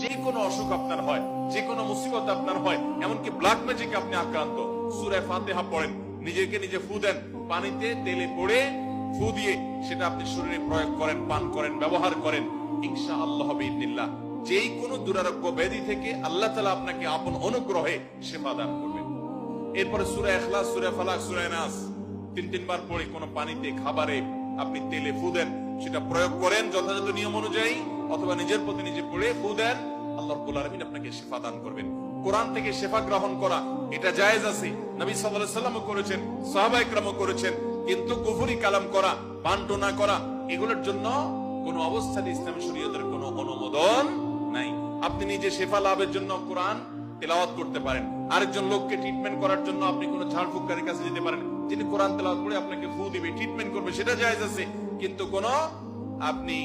যে কোনো অসুখ আপনার হয়, যে কোনো মুসিবত আপনার হয়, এমনকি ব্ল্যাক ম্যাজিকে আপনি আক্রান্ত। সুরে ফাতেহা পড়েন, নিজেকে নিজে ফু দেন, পানিতে তেলে পড়ে ফু দিয়ে সেটা আপনি শরীরে প্রয়োগ করেন, পান করেন, ব্যবহার করেন। ইনশা আল্লাহ বিদিল্লাহ যেই কোনো দুরারোগ্য ব্যাধি থেকে আল্লাহ তালা আপনাকে আপন অনুগ্রহে সেবা দান করবেন। এরপরে সুরে এখলাস সুরে ফালাক, সুরে নাস তিন, তিনবার পরে কোনো পানিতে, খাবারে আপনি তেলে ফু দেন, সেটা প্রয়োগ করেন যথাযথ নিয়ম অনুযায়ী। অথবা নিজের প্রতি নিজে পড়ে ফু দেন, আল্লাহ রব্বুল আলামিন আপনাকে শেফা দান করবেন। কোরআন থেকে শেফা গ্রহণ করা, এটা জায়েজ আছে। নবী সাল্লাল্লাহু আলাইহি করেছেন সাহাবা ইকরামও করেছেন, কিন্তু কুফরি কালাম করা পান্টনা করা, এগুলোর জন্য কোন অবস্থাতে ইসলামী শরীয়তের কোনো অনুমোদন নাই। আপনি নিজে শেফা লাভের জন্য কোরআন তেলাওয়াত করতে পারেন। আরেকজন লোককে ট্রিটমেন্ট করার জন্য আপনি কোন ঝাড়ফুঁকারের কাছে যেতে পারেন। যিনি কোরআন তেলাওয়াত করে আপনাকে ফু দিবে ট্রিটমেন্ট করবে, সেটা জায়েজ আছে। কিন্তু কোন আপনি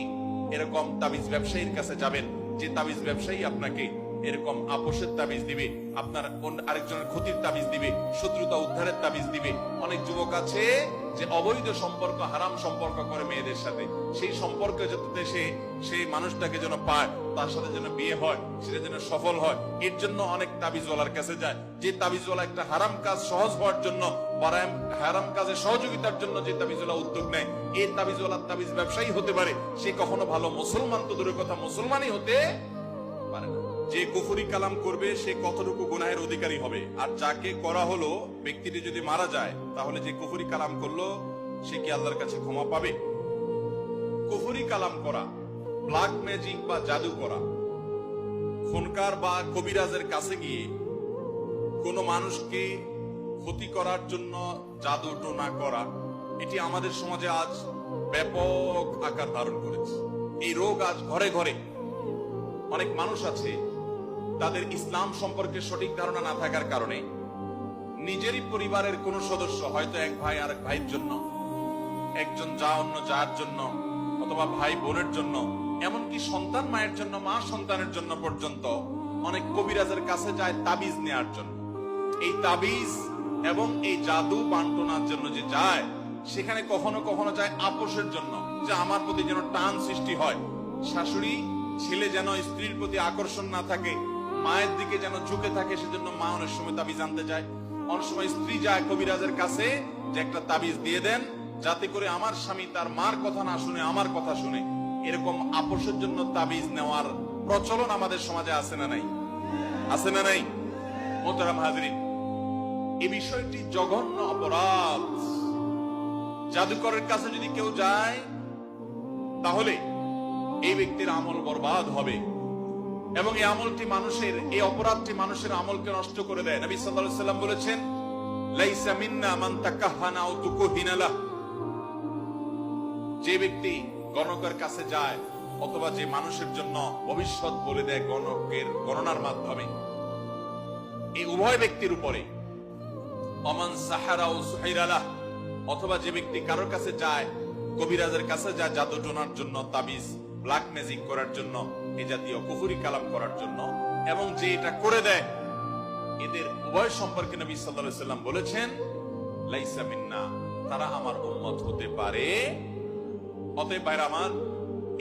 এরকম তাবিজ ব্যবসায়ীর কাছে যাবেন যে তাবিজ ব্যবসায়ী আপনাকে এরকম আপোষের তাবিজ দিবে, আপনার আরেকজনের ক্ষতির তাবিজ দিবে, শত্রুতা উদ্ধারের তাবিজ দিবে। অনেক যুবক আছে যে অবৈধ সম্পর্ক, হারাম সম্পর্ক করে মেয়েদের সাথে। সেই সম্পর্ক যাতে সে সেই মানুষটাকে যেন পায়, তার সাথে যেন বিয়ে হয়, সেটা যেন সফল হয়, এর জন্য অনেক তাবিজওয়ালার কাছে যায়। যে তাবিজওয়ালা একটা হারাম কাজ সহজ হওয়ার জন্য হারাম- কাজে সহযোগিতার জন্য যে তাবিজওয়ালা উদ্যোগ নেয় এই তাবিজওয়ালার তাবিজ ব্যবসায়ী হতে পারে। সে কখনো ভালো মুসলমান তো দূরের কথা মুসলমানই হতে পারে না। যে কুফরি কালাম করবে, সে কতটুকু গুনাহের অধিকারী হবে? আর যাকে করা হলো, ব্যক্তিটি যদি মারা যায়, তাহলে যে কুফরি কালাম করল, সে কি আল্লাহর কাছে ক্ষমা পাবে? কুফরি কালাম করা ব্ল্যাক ম্যাজিক বা জাদু করা, খুনকার বা কবিরাজের কাছে গিয়ে কোন মানুষকে ক্ষতি করার জন্য জাদু টোনা করা, এটি আমাদের সমাজে আজ ব্যাপক আকার ধারণ করেছে। এই রোগ আজ ঘরে ঘরে অনেক মানুষ আছে তাদের ইসলাম সম্পর্কে সঠিক ধারণা না থাকার কারণে নিজেরই পরিবারের কোন সদস্য হয়তো এক ভাই আর এক ভাইয়ের জন্য, একজন যা অন্য যার জন্য অথবা ভাই বোনের জন্য, এমনকি সন্তান মায়ের জন্য, মা সন্তানের জন্য পর্যন্ত অনেক কবিরাজের কাছে যায় তাবিজ নেয়ার জন্য। এই তাবিজ এবং এই জাদু বান্টনার জন্য যে যায়, সেখানে কখনো কখনো যায় আপোষের জন্য, যে আমার প্রতি যেন টান সৃষ্টি হয়। শাশুড়ি, ছেলে যেন স্ত্রীর প্রতি আকর্ষণ না থাকে মায়ের দিকে যেন ঝুঁকে থাকে, সেজন্য মা অনেক সময় তাবিজ আনতে যায়। অনেক সময় স্ত্রী যায় কবিরাজের কাছে, যে একটা তাবিজ দিয়ে দেন, যাতে করে আমার স্বামী তার মার কথা না শুনে, আমার কথা শুনে। এরকম আপোষের জন্য তাবিজ নেওয়ার প্রচলন আমাদের সমাজে আছে না নাই? আছে না নাই? মোতারাম হাজরিন এই বিষয়টি জঘন্য অপরাধ। জাদুকরের কাছে যদি কেউ যায়, তাহলে এই ব্যক্তির আমল বরবাদ হবে। এবং এই আমলটি মানুষের, এই অপরাধটি মানুষের আমলকে নষ্ট করে দেয়। নবী সাল্লাল্লাহু আলাইহি বলেছেন, লাইসা মিন্না মান তাকাহানা আও তুকুহিনা লাহ। যে ব্যক্তি গণকের কাছে যায় অথবা যে মানুষের জন্য ভবিষ্যৎ বলে দেয় গণকের গণনার মাধ্যমে, এই উভয় ব্যক্তির উপরে, অমান সাহারা ও সুহাইরালাহ অথবা যে ব্যক্তি কারোর কাছে যায়, কবিরাজের কাছে যায় জাদু টোনার জন্য তাবিজ ব্ল্যাক ম্যাজিক করার জন্য এই জাতীয় কুফুরি কালাম করার জন্য এবং যে এটা করে দেয়, এদের উভয় সম্পর্কে নবী আলাইহি সাল্লাম বলেছেন, লাইসা মিন্না, তারা আমার উম্মত হতে পারে। অতএব ভাইরা আমার,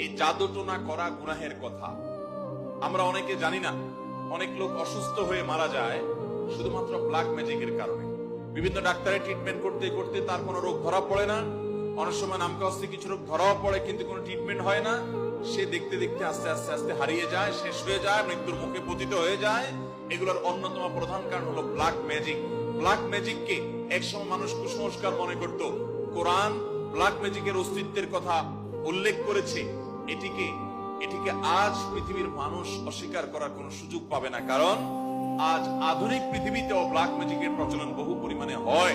এই জাদু টোনা করা গুনাহের কথা। আমরা অনেকে জানি না, অনেক লোক অসুস্থ হয়ে মারা যায় শুধুমাত্র ব্ল্যাক ম্যাজিকের কারণে। বিভিন্ন ডাক্তারের ট্রিটমেন্ট করতে করতে তার কোনো রোগ ধরা পড়ে না। অনেক সময় নামকা হস্তে কিছু রোগ ধরাও পড়ে, কিন্তু কোনো ট্রিটমেন্ট হয় না। সে দেখতে দেখতে আস্তে আস্তে আস্তে হারিয়ে যায়, শেষ হয়ে যায়, মৃত্যুর মুখে পতিত হয়ে যায়। এগুলোর অন্যতম প্রধান কারণ হলো ব্ল্যাক ম্যাজিক ব্ল্যাক ম্যাজিককে একসময় মানুষ কুসংস্কার মনে করত। কোরআন ব্ল্যাক ম্যাজিকের অস্তিত্বের কথা উল্লেখ করেছে। এটিকে এটিকে আজ পৃথিবীর মানুষ অস্বীকার করার কোনো সুযোগ পাবে না। কারণ আজ আধুনিক পৃথিবীতেও ব্ল্যাক ম্যাজিকের প্রচলন বহু পরিমাণে হয়।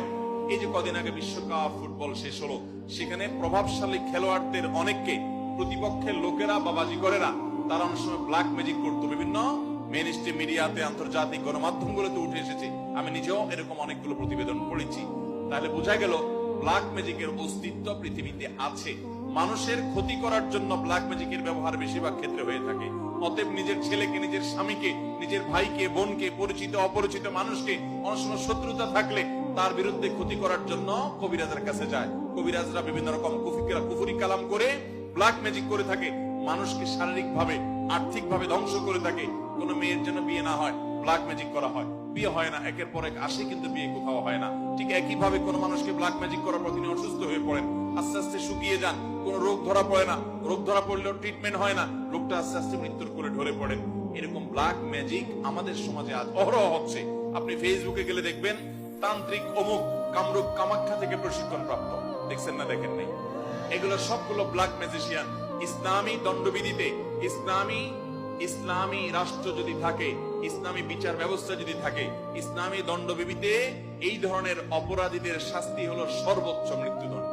এই যে কদিন আগে বিশ্বকাপ ফুটবল শেষ হলো, সেখানে প্রভাবশালী খেলোয়াড়দের অনেককে প্রতিপক্ষের লোকেরা বা বাজিকরেরা তারা অনেক সময় ব্ল্যাক ম্যাজিক করতো। বিভিন্ন মেন স্ট্রিম মিডিয়াতে আন্তর্জাতিক গণমাধ্যমগুলোতে উঠে এসেছে। আমি নিজেও এরকম অনেকগুলো প্রতিবেদন পড়েছি। তাহলে বোঝা গেল ব্ল্যাক ম্যাজিকের অস্তিত্ব পৃথিবীতে আছে। মানুষের ক্ষতি করার জন্য ব্ল্যাক ম্যাজিকের ব্যবহার বেশিরভাগ ক্ষেত্রে হয়ে থাকে। অতএব নিজের ছেলেকে, নিজের স্বামীকে, নিজের ভাইকে, বোনকে, পরিচিত, অপরিচিত মানুষকে অনেক সময় শত্রুতা থাকলে তার বিরুদ্ধে ক্ষতি করার জন্য কবিরাজের কাছে যায়। কবিরাজরা বিভিন্ন রকম কুফিরা কুফুরি কালাম করে ব্ল্যাক ম্যাজিক করে থাকে, মানুষকে শারীরিক ভাবে আর্থিক ভাবে ধ্বংস করে থাকে। কোনো মেয়ের জন্য বিয়ে না হয় ব্ল্যাক ম্যাজিক করা হয়। বিয়ে হয় না, একের পর এক আসে কিন্তু বিয়ে কোথাও হয় না। ঠিক একই ভাবে কোনো মানুষকে ব্ল্যাক ম্যাজিক করার পর তিনি অসুস্থ হয়ে পড়েন। আস্তে আস্তে শুকিয়ে যান, কোনো রোগ ধরা পড়ে না। রোগ ধরা পড়লেও ট্রিটমেন্ট হয় না রোগটা আস্তে আস্তে মৃত্যুর করে ঢলে পড়েন। এরকম ব্ল্যাক ম্যাজিক আমাদের সমাজে আজ অহরহ হচ্ছে। আপনি ফেসবুকে গেলে দেখবেন, তান্ত্রিক অমুক কামরূপ কামাখ্যা থেকে প্রশিক্ষণ প্রাপ্ত দেখছেন না, দেখেন নাই? এগুলো সবগুলো ব্ল্যাক ম্যাজিশিয়ান ইসলামী দণ্ডবিধিতে ইসলামী ইসলামী রাষ্ট্র যদি থাকে, ইসলামী বিচার ব্যবস্থা যদি থাকে, ইসলামী দণ্ডবিধিতে এই ধরনের অপরাধীদের শাস্তি হলো সর্বোচ্চ মৃত্যুদণ্ড।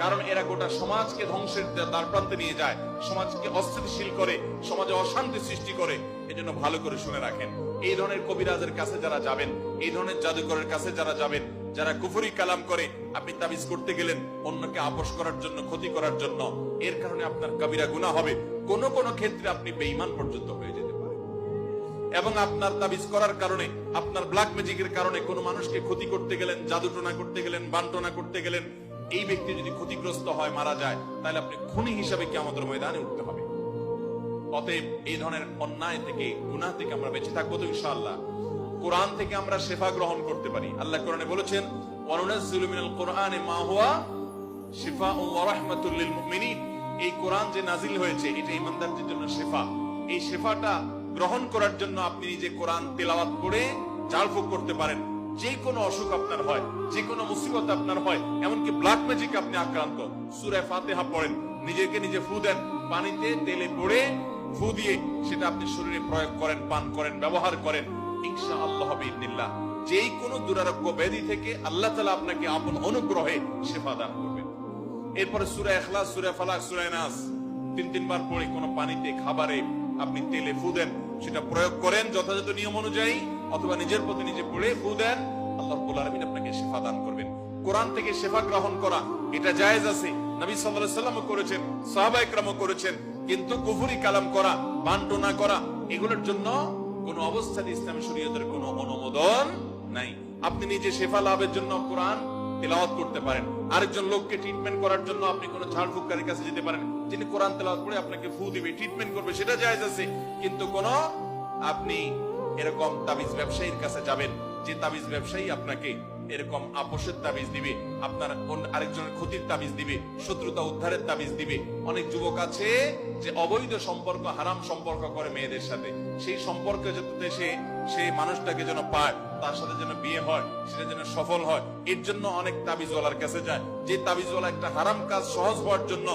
কারণ এরা গোটা সমাজকে ধ্বংসের দ্বার প্রান্তে নিয়ে যায়, সমাজকে অস্থিতিশীল করে, সমাজে অশান্তি সৃষ্টি করে, এজন্য ভালো করে শুনে রাখেন। এই ধরনের কবিরাজের কাছে যারা যাবেন, এই ধরনের জাদুকরের কাছে যারা যাবেন যারা কুফরি কালাম করে, আপনি তাবিজ করতে গেলেন, অন্যকে আপোষ করার জন্য, ক্ষতি করার জন্য। এর কারণে আপনার কবিরা গুণা হবে। কোন কোন ক্ষেত্রে আপনি বেঈমান পর্যন্ত হয়ে যেতে পারেন। এবং আপনার তাবিজ করার কারণে, আপনার ব্ল্যাক ম্যাজিকের কারণে কোনো মানুষকে ক্ষতি করতে গেলেন, জাদুটনা করতে গেলেন, বান্টনা করতে গেলেন, এই ব্যক্তি যদি ক্ষতিগ্রস্ত হয়, মারা যায়, তাহলে আপনি খুনি হিসাবে কি আমাদের ময়দানে উঠতে হবে। অতএব এই ধরনের অন্যায় থেকে, গুনাহ থেকে আমরা বেঁচে থাকব তো ইনশাআল্লাহ। কোরআন থেকে আমরা শেফা গ্রহণ করতে পারি। আল্লাহ কোরআনে বলেছেন অসুখ আপনার হয়, যে কোনো মুসিবত আপনার হয়, এমনকি ব্ল্যাক ম্যাজিক আপনি আক্রান্ত। সূরা ফাতিহা পড়েন, নিজেকে নিজে ফু দেন, পানিতে তেলে পড়ে ফু দিয়ে সেটা আপনি শরীরে প্রয়োগ করেন, পান করেন, ব্যবহার করেন। যেই দুরারোগ্য ব্যাধি থেকে আল্লাহ তালা আপনাকে আপন অনুগ্রহে দান করবেন এরপরে সুরা এখলাস সুরা ফালাক, সুরা নাস তিন তিনবার কোনো পানিতে, খাবারে আপনি তেলে ফু দেন, সেটা প্রয়োগ করেন যথাযথ নিয়ম অনুযায়ী, অথবা নিজের প্রতি নিজে পড়ে ফু দেন, আল্লাহ আলামিন আপনাকে শেফা দান করবেন। কোরআন থেকে শেফা গ্রহণ করা, এটা জায়েজ আছে। নবী আলাইহি সাল্লামও করেছেন সাহাবা করেছেন, কিন্তু কুফরি কালাম করা, বান্টনা করা, এগুলোর জন্য কোন অবস্থাতে ইসলামী শরীয়তের কোন অনুমোদন নাই। আপনি নিজে শেফা লাভের জন্য কোরআন তেলাওয়াত করতে পারেন। আরেকজন লোককে ট্রিটমেন্ট করার জন্য আপনি কোন ঝাড়ফুঁককারীর কাছে যেতে পারেন। যিনি কোরআন তেলাওয়াত করে আপনাকে ফু দিবে ট্রিটমেন্ট করবে, সেটা জায়েজ আছে। কিন্তু কোন আপনি এরকম তাবিজ ব্যবসায়ীর কাছে যাবেন, যে তাবিজ ব্যবসায়ী আপনাকে এরকম আপোষের তাবিজ দিবে, আপনার আরেকজনের ক্ষতির তাবিজ দিবে, শত্রুতা উদ্ধারের তাবিজ দিবে। অনেক যুবক আছে যে অবৈধ সম্পর্ক, হারাম সম্পর্ক করে মেয়েদের সাথে। সেই সম্পর্কে যাতে সে সেই মানুষটাকে যেন পায়, তার সাথে যেন বিয়ে হয়, সেটা যেন সফল হয়, এর জন্য অনেক তাবিজওয়ালার কাছে যায়। যে তাবিজওয়ালা একটা হারাম কাজ সহজ হওয়ার জন্য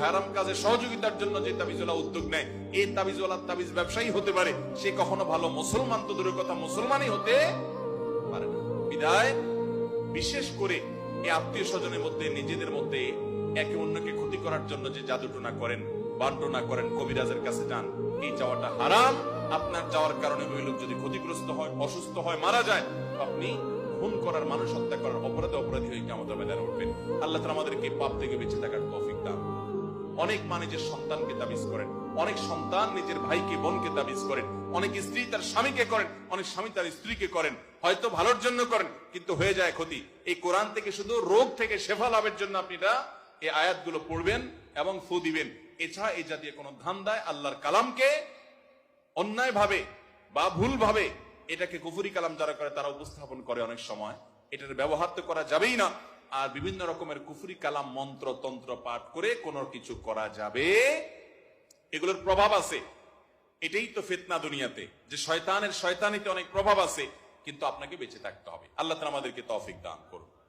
হারাম কাজে সহযোগিতার জন্য যে তাবিজওয়ালা উদ্যোগ নেয়, এই তাবিজওয়ালার তাবিজ ব্যবসায়ী হতে পারে। সে কখনো ভালো মুসলমান তো দূরের কথা মুসলমানই হতে পারে না। বিদায়। বিশেষ করে এই আত্মীয় স্বজনের মধ্যে, নিজেদের মধ্যে একে অন্যকে ক্ষতি করার জন্য যে জাদুটনা করেন, বান্টনা করেন, কবিরাজের কাছে যান, এই যাওয়াটা হারাম। আপনার যাওয়ার কারণে ওই লোক যদি ক্ষতিগ্রস্ত হয়, অসুস্থ হয়, মারা যায় আপনি খুন করার, মানুষ হত্যা করার, অপরাধে অপরাধী হয়ে আমাদের মেদানে উঠবেন। আল্লাহ তাআলা আমাদেরকে পাপ থেকে বেঁচে থাকার তৌফিক দান। অনেক মা নিজের সন্তানকে তাবিজ করেন, অনেক সন্তান নিজের ভাইকে, বোনকে তাবিজ করেন, অনেক স্ত্রী তার স্বামীকে করেন, অনেক স্বামী তার স্ত্রীকে করেন। হয়তো ভালোর জন্য করেন, কিন্তু হয়ে যায় ক্ষতি। এই কোরআন থেকে শুধু রোগ থেকে শেফা লাভের জন্য আপনি এই আয়াতগুলো পড়বেন এবং ফু দিবেন। এছাড়া এই জাতীয় কোনো ধান্দায় আল্লাহর কালামকে অন্যায় ভাবে বা ভুল ভাবে এটাকে কুফুরি কালাম যারা করে, তারা উপস্থাপন করে অনেক সময়। এটার ব্যবহার তো করা যাবেই না। আর বিভিন্ন রকমের কুফুরি কালাম, মন্ত্র, তন্ত্র পাঠ করে কোনো কিছু করা যাবে। এগুলোর প্রভাব আছে। এটাই তো ফেতনা দুনিয়াতে, যে শয়তানের শয়তানিতে অনেক প্রভাব আছে। কিন্তু আপনাকে বেঁচে থাকতে হবে। আল্লাহ তালা আমাদেরকে তফিক দান করুন।